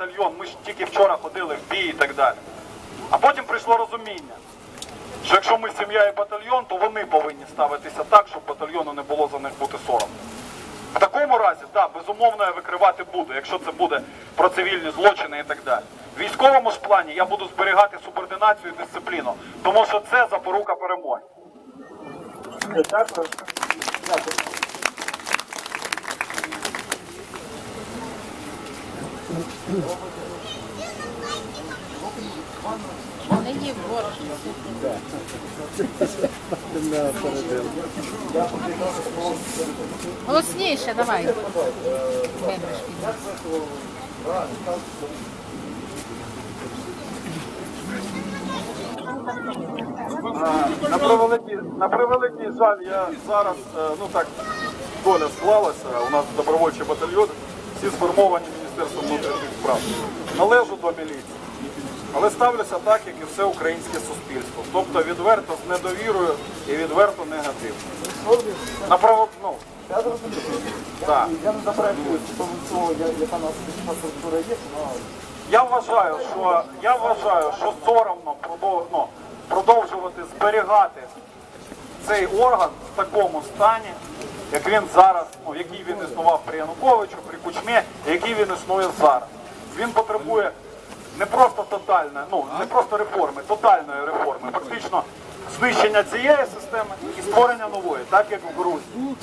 батальйон, ми ж тільки вчора ходили в бій і так далі. А потім прийшло розуміння, що якщо ми сім'я і батальйон, то вони повинні ставитися так, щоб батальйону не було за них бути соромно. В такому разі, так, безумовно, я викривати буду, якщо це буде про цивільні злочини і так далі. В військовому ж плані я буду зберігати субординацію і дисципліну, тому що це запорука перемоги. Дякую. Голосніше, давай. На превеликий, на превеликий жаль, я зараз, е, ну так, доля склалася, у нас добровольчий батальйон, всі сформовані Міністерством внутрішніх справ. Належу до міліції. Але ставлюся так, як і все українське суспільство. Тобто відверто з недовірою і відверто негативно. На право, ну, Я зрозумів. так. Я не заперечую цього, я- яка у нас інфраструктура є, але Я вважаю, що я вважаю, що соромно продов- ну, продовжувати зберігати цей орган в такому стані, як він зараз, ну який він існував при Януковичу, при Кучмі, який він існує зараз. Він потребує не просто тотальної, ну не просто реформи, тотальної реформи, фактично знищення цієї системи і створення нової, так як в Грузії.